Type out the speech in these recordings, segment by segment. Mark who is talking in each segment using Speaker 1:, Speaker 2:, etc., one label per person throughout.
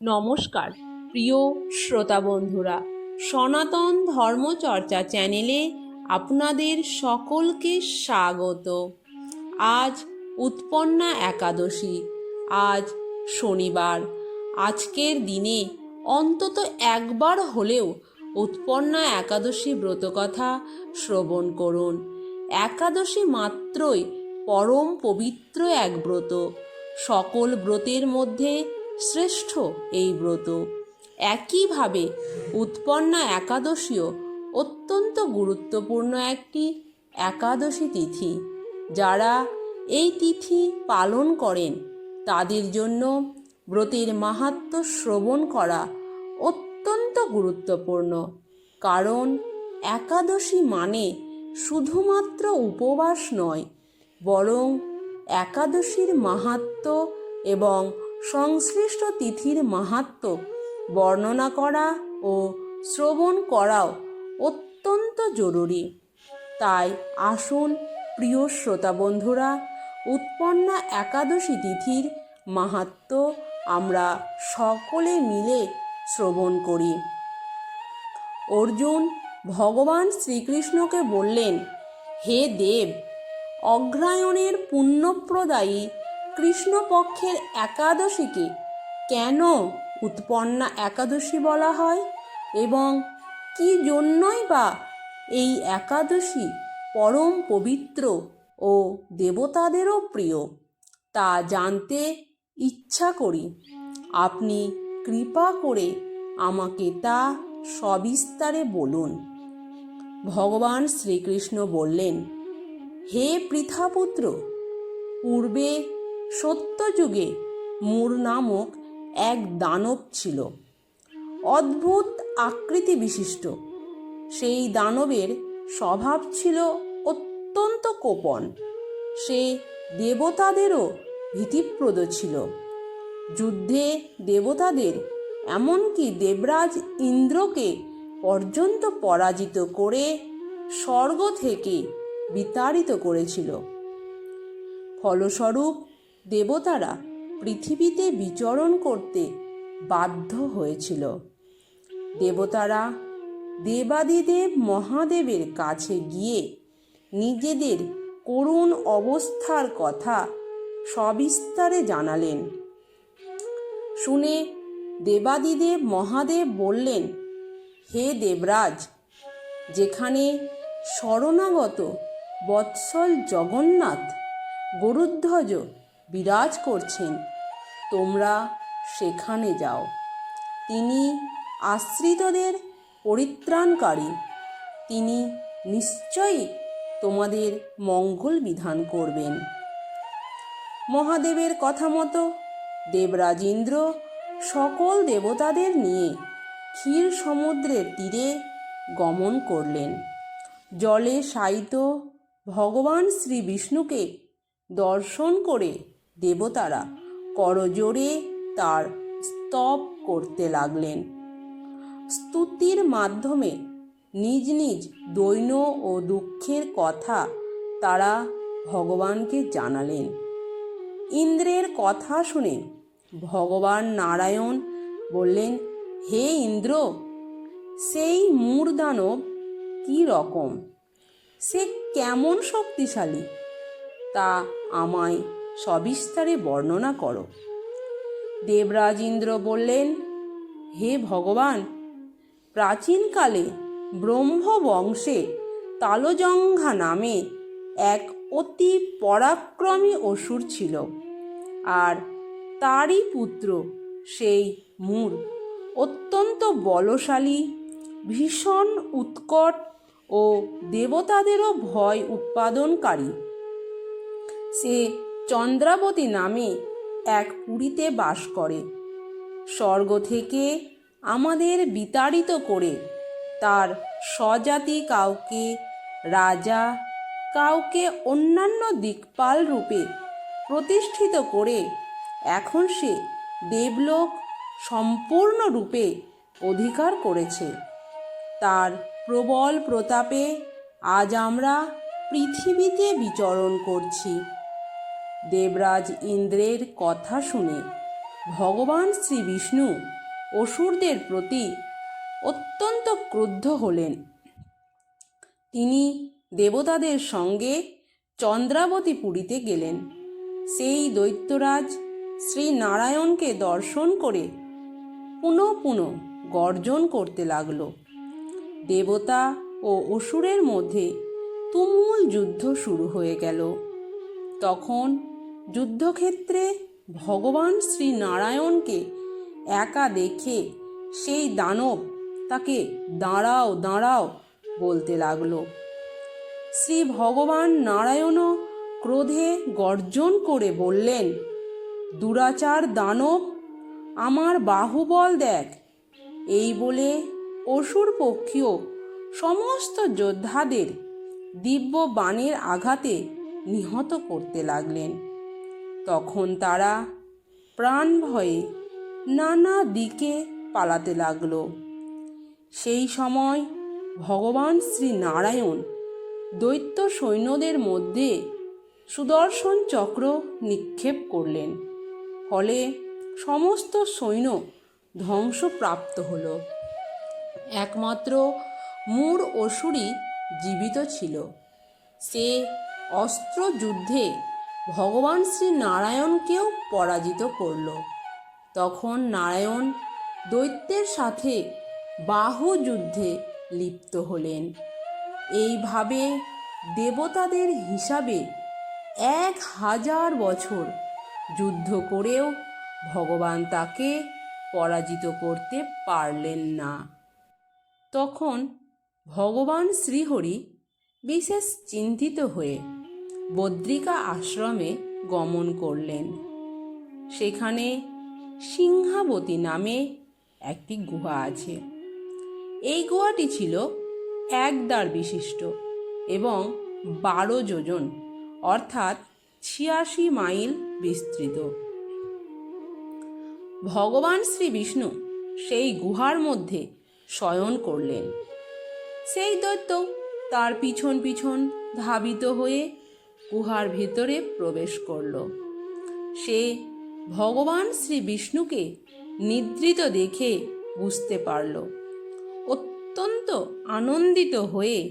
Speaker 1: নমস্কার, প্রিয় শ্রোতা বন্ধুরা। সনাতন ধর্মচর্চা চ্যানেলে আপনাদের সকলকে স্বাগত। আজ উৎপন্না একাদশী, আজ শনিবার। আজকের দিনে অন্তত একবার হলেও উৎপন্না একাদশী ব্রতকথা শ্রবণ করুন। একাদশী মাত্রই পরম পবিত্র এক ব্রত। সকল ব্রতের মধ্যে শ্রেষ্ঠ এই ব্রত। একইভাবে উৎপন্না একাদশীও অত্যন্ত গুরুত্বপূর্ণ একটি একাদশী তিথি। যারা এই তিথি পালন করেন, তাদের জন্য ব্রতের মাহাত্ম শ্রবণ করা অত্যন্ত গুরুত্বপূর্ণ। কারণ একাদশী মানে শুধুমাত্র উপবাস নয়, বরং একাদশীর মাহাত্ম এবং সংশ্লিষ্ট তিথির মাহাত্ম বর্ণনা করা ও শ্রবণ করাও অত্যন্ত জরুরি। তাই আসুন, প্রিয় শ্রোতা বন্ধুরা, উৎপন্না একাদশী তিথির মাহাত্ম আমরা সকলে মিলে শ্রবণ করি। অর্জুন ভগবান শ্রীকৃষ্ণকে বললেন, হে দেব, অগ্রায়ণের পুণ্যপ্রদায়ী কৃষ্ণপক্ষের একাদশীকে কেন উৎপন্না একাদশী বলা হয়? এবং কি জন্যই বা এই একাদশী পরম পবিত্র ও দেবতাদেরও প্রিয়, তা জানতে ইচ্ছা করি। আপনি কৃপা করে আমাকে তা সবিস্তারে বলুন। ভগবান শ্রীকৃষ্ণ বললেন, হে পৃথাপুত্র, পূর্বে সত্যযুগে মুর নামক এক দানব ছিল। অদ্ভুত আকৃতি বিশিষ্ট। সেই দানবের স্বভাব ছিল অত্যন্ত কোপন। সে দেবতাদেরও ভীতিপ্রদ ছিল। যুদ্ধে দেবতাদের, এমনকি দেবরাজ ইন্দ্রকে পর্যন্ত পরাজিত করে স্বর্গ থেকে বিতাড়িত করেছিল। ফলস্বরূপ দেবতারা পৃথিবীতে বিচরণ করতে বাধ্য হয়েছিল। দেবতারা দেবাদিদেব মহাদেবের কাছে গিয়ে নিজেদের করুণ অবস্থার কথা সবিস্তারে জানালেন। শুনে দেবাদিদেব মহাদেব বললেন, হে দেবরাজ, যেখানে শরণাগত বৎসল জগন্নাথ, গরুধ্বজ বিরাজ করছেন, তোমরা সেখানে যাও। তিনি আশ্রিতদের পরিত্রাণকারী। তিনি নিশ্চয়ই তোমাদের মঙ্গল বিধান করবেন। মহাদেবের কথা মতো দেবরাজ ইন্দ্র সকল দেবতাদের নিয়ে ক্ষীর সমুদ্রের তীরে গমন করলেন। জলে শায়িত ভগবান শ্রী বিষ্ণুকে দর্শন করে দেবতারা করজোড়ে তার স্তব করতে লাগলেন। স্তুতির মাধ্যমে নিজ নিজ দৈন ও দুঃখের কথা তারা ভগবানকে জানালেন। ইন্দ্রের কথা শুনে ভগবান নারায়ণ বললেন, হে ইন্দ্র, সেই মূর্দানব কি রকম? সে কেমন শক্তিশালী? তা আমায় সবিস্তারে বর্ণনা করো। দেবরাজ ইন্দ্র বললেন, হে ভগবান, প্রাচীনকালে ব্রহ্মবংশে তালজঙ্ঘা নামে এক অতি পরাক্রমী অসুর ছিল, আর তারই পুত্র সেই মূর অত্যন্ত বলশালী, ভীষণ উৎকট ও দেবতাদেরও ভয় উৎপাদনকারী। সে চন্দ্রাবতী নামে এক পুরীতে বাস করে। স্বর্গ থেকে আমাদের বিতাড়িত করে তার স্বজাতি কাউকে রাজা, কাউকে অন্যান্য দিকপাল রূপে প্রতিষ্ঠিত করে এখন সে দেবলোক সম্পূর্ণরূপে অধিকার করেছে। তার প্রবল প্রতাপে আজ আমরা পৃথিবীতে বিচরণ করছি। দেবরাজ ইন্দ্রের কথা শুনে ভগবান শ্রী বিষ্ণু অসুরদের প্রতি অত্যন্ত ক্রুদ্ধ হলেন। তিনি দেবতাদের সঙ্গে চন্দ্রাবতী পুরীতে গেলেন। সেই দৈত্যরাজ শ্রী নারায়ণকে দর্শন করে পুনঃ পুনঃ গর্জন করতে লাগল। দেবতা ও অসুরের মধ্যে তুমুল যুদ্ধ শুরু হয়ে গেল। তখন যুদ্ধক্ষেত্রে ভগবান শ্রী নারায়ণকে একা দেখে সেই দানব তাকে দাঁড়াও দাঁড়াও বলতে লাগল। শ্রী ভগবান নারায়ণও ক্রোধে গর্জন করে বললেন, দুরাচার দানব, আমার বাহুবল দেখ। এই বলে অসুর পক্ষীয় সমস্ত যোদ্ধাদের দিব্য বাণের আঘাতে নিহত করতে লাগলেন। তখন তারা প্রাণ ভয়ে নানা দিকে পালাতে লাগল। সেই সময় ভগবান শ্রী নারায়ণ দৈত্য সৈন্যদের মধ্যে সুদর্শন চক্র নিক্ষেপ করলেন। ফলে সমস্ত সৈন্য ধ্বংসপ্রাপ্ত হল। একমাত্র মূর অসুরই জীবিত ছিল। সে অস্ত্র যুদ্ধে ভগবান শ্রী নারায়ণকেও পরাজিত করল। তখন নারায়ণ দৈত্যের সাথে বাহু যুদ্ধে লিপ্ত হলেন। এইভাবে দেবতাদের হিসাবে এক হাজার বছর যুদ্ধ করেও ভগবান তাকে পরাজিত করতে পারলেন না। তখন ভগবান শ্রীহরি বিশেষ চিন্তিত হয়ে বদ্রিকা আশ্রমে গমন করলেন। সেখানে সিংহাবতী নামে একটি গুহা আছে। এই গুহাটি ছিল এক দ্বার বিশিষ্ট এবং বারো যোজন, অর্থাৎ ছিয়াশি মাইল বিস্তৃত। ভগবান শ্রী বিষ্ণু সেই গুহার মধ্যে শয়ন করলেন। সেই দৈত্য তার পিছন পিছন ধাবিত হয়ে গুহার ভেতরে প্রবেশ করল। সে ভগবান শ্রী বিষ্ণুকে নিদ্রিত দেখে বুঝতে পারল। অত্যন্ত আনন্দিত হয়ে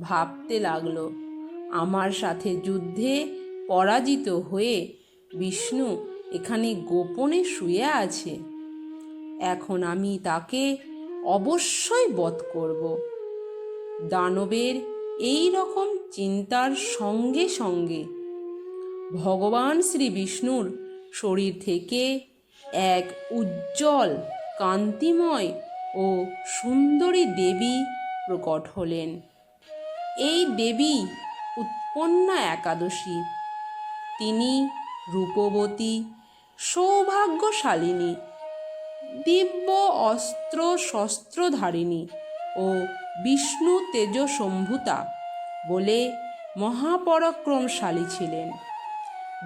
Speaker 1: ভাবতে লাগল, আমার সাথে যুদ্ধে পরাজিত হয়ে বিষ্ণু এখানে গোপনে শুয়ে আছে। এখন আমি তাকে অবশ্যই বধ করব। দানবের এই রকম চিন্তার সঙ্গে সঙ্গে ভগবান শ্রী বিষ্ণুর শরীর থেকে এক উজ্জ্বল, কান্তিময় ও সুন্দরী দেবী প্রকট হলেন। এই দেবী উৎপন্না একাদশী। তিনি রূপবতী, সৌভাগ্যশালিনী, দিব্য অস্ত্র শস্ত্রধারিণী ও বিষ্ণু তেজসম্ভূতা বলে মহাপরাক্রমশালী ছিলেন।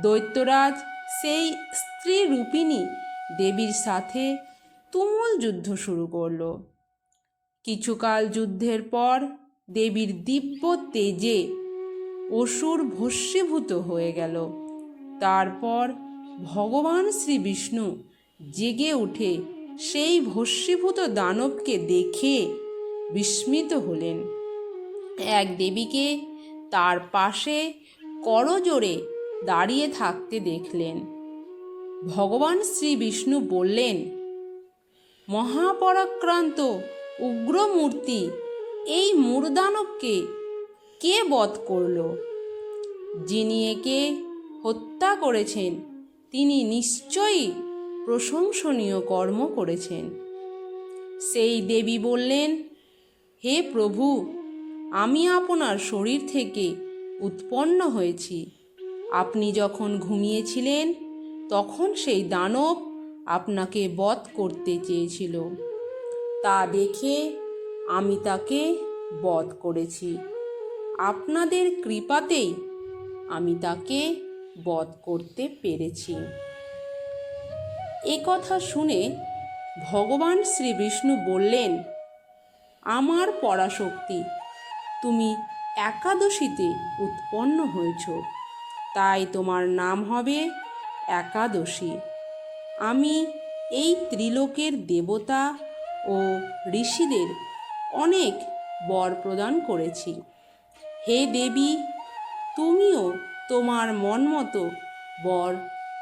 Speaker 1: দৈত্যরাজ সেই স্ত্রী রূপিণী দেবীর সাথে তুমুল যুদ্ধ শুরু করল। কিছুকাল যুদ্ধের পর দেবীর দিব্য তেজে অসুর ভস্মীভূত হয়ে গেল। তারপর ভগবান শ্রী বিষ্ণু জেগে উঠে সেই ভস্মীভূত দানবকে দেখে বিস্মিত হলেন। এক দেবীকে তার পাশে করজোড়ে দাঁড়িয়ে থাকতে দেখলেন। ভগবান শ্রী বিষ্ণু বললেন, মহাপরাক্রান্ত উগ্রমূর্তি, এই মূর্দানবকে কে বধ করল? যিনি একে হত্যা করেছেন, তিনি নিশ্চয়ই প্রশংসনীয় কর্ম করেছেন। সেই দেবী বললেন হে প্রভু, আমি আপনার শরীর থেকে উৎপন্ন হয়েছি। আপনি যখন ঘুমিয়েছিলেন, তখন সেই দানব আপনাকে বধ করতে চেয়েছিল। তা দেখে আমি তাকে বধ করেছি। আপনাদের কৃপাতেই আমি তাকে বধ করতে পেরেছি। এ কথা শুনে ভগবান শ্রী বিষ্ণু বললেন আমার পরাশক্তি। তুমি একাদশীতে উৎপন্ন হয়েছ। তাই তোমার নাম হবে একাদশী। আমি এই ত্রিলোকের দেবতা ও ঋষিদের অনেক বর প্রদান করেছি। হে দেবী, তুমিও তোমার মন মতো বর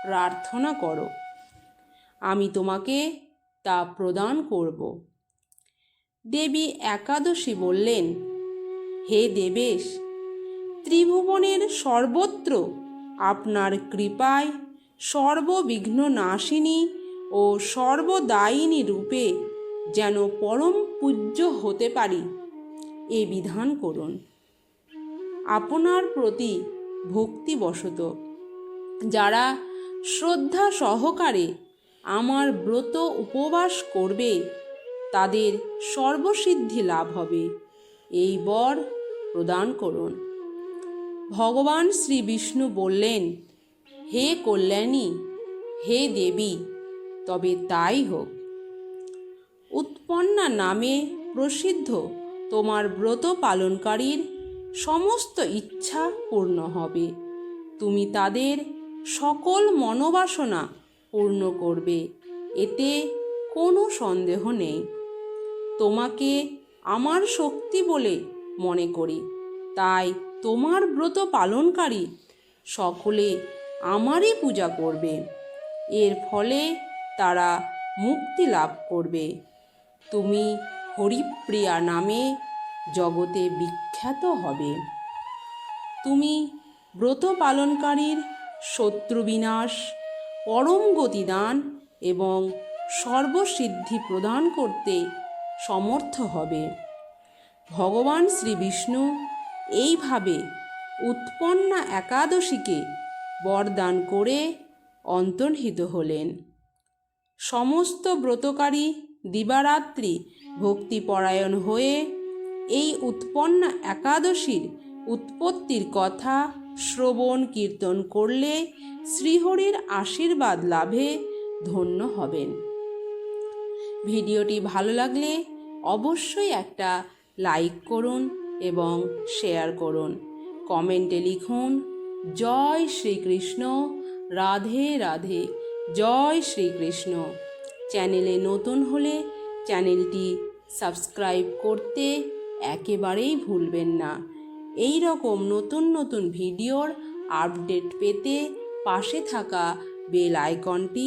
Speaker 1: প্রার্থনা করো। আমি তোমাকে তা প্রদান করব। দেবী একাদশী বললেন, হে দেবেশ, ত্রিভুবনের সর্বত্র আপনার কৃপায় সর্ববিঘ্ন নাশিনী ও সর্বদায়িনী রূপে যেন পরম পূজ্য হতে পারি। এ বিধান করুন। আপনার প্রতি ভক্তিবশত যারা শ্রদ্ধা সহকারে আমার ব্রত উপবাস করবে তাদের সর্বসিদ্ধি লাভ হবে। এই বর প্রদান করুন। ভগবান শ্রী বিষ্ণু বললেন, হে কল্যাণী, হে দেবী, তবে তাই হোক। উৎপন্না নামে প্রসিদ্ধ তোমার ব্রত পালনকারীর সমস্ত ইচ্ছা পূর্ণ হবে। তুমি তাদের সকল মনোবাসনা পূর্ণ করবে। এতে কোনো সন্দেহ নেই। তোমাকে আমার শক্তি বলে মনে করি। তাই তোমার ব্রত পালনকারী সকলে আমারই পূজা করবে। এর ফলে তারা মুক্তি লাভ করবে। তুমি হরিপ্রিয়া নামে জগতে বিখ্যাত হবে। তুমি ব্রত পালনকারীর শত্রু বিনাশ, পরম গতিদান এবং সর্বসিদ্ধি প্রদান করতে সমর্থ হবে। ভগবান শ্রী বিষ্ণু এইভাবে উৎপন্না একাদশীকে বরদান করে অন্তর্হিত হলেন। সমস্ত ব্রতকারী দিবারাত্রি ভক্তিপরায়ণ হয়ে এই উৎপন্না একাদশীর উৎপত্তির কথা শ্রবণ কীর্তন করলে শ্রীহরির আশীর্বাদ লাভে ধন্য হবেন। ভিডিওটি ভালো লাগলে অবশ্যই একটা লাইক করুন এবং শেয়ার করুন। কমেন্টে লিখুন, জয় শ্রীকৃষ্ণ, রাধে রাধে, জয় শ্রীকৃষ্ণ। চ্যানেলে নতুন হলে চ্যানেলটি সাবস্ক্রাইব করতে একেবারেই ভুলবেন না। এই রকম নতুন নতুন ভিডিওর আপডেট পেতে পাশে থাকা বেল আইকনটি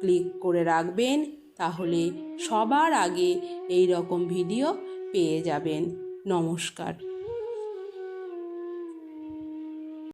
Speaker 1: ক্লিক করে রাখবেন তাহলে সবার আগে এই রকম ভিডিও পেয়ে যাবেন। নমস্কার।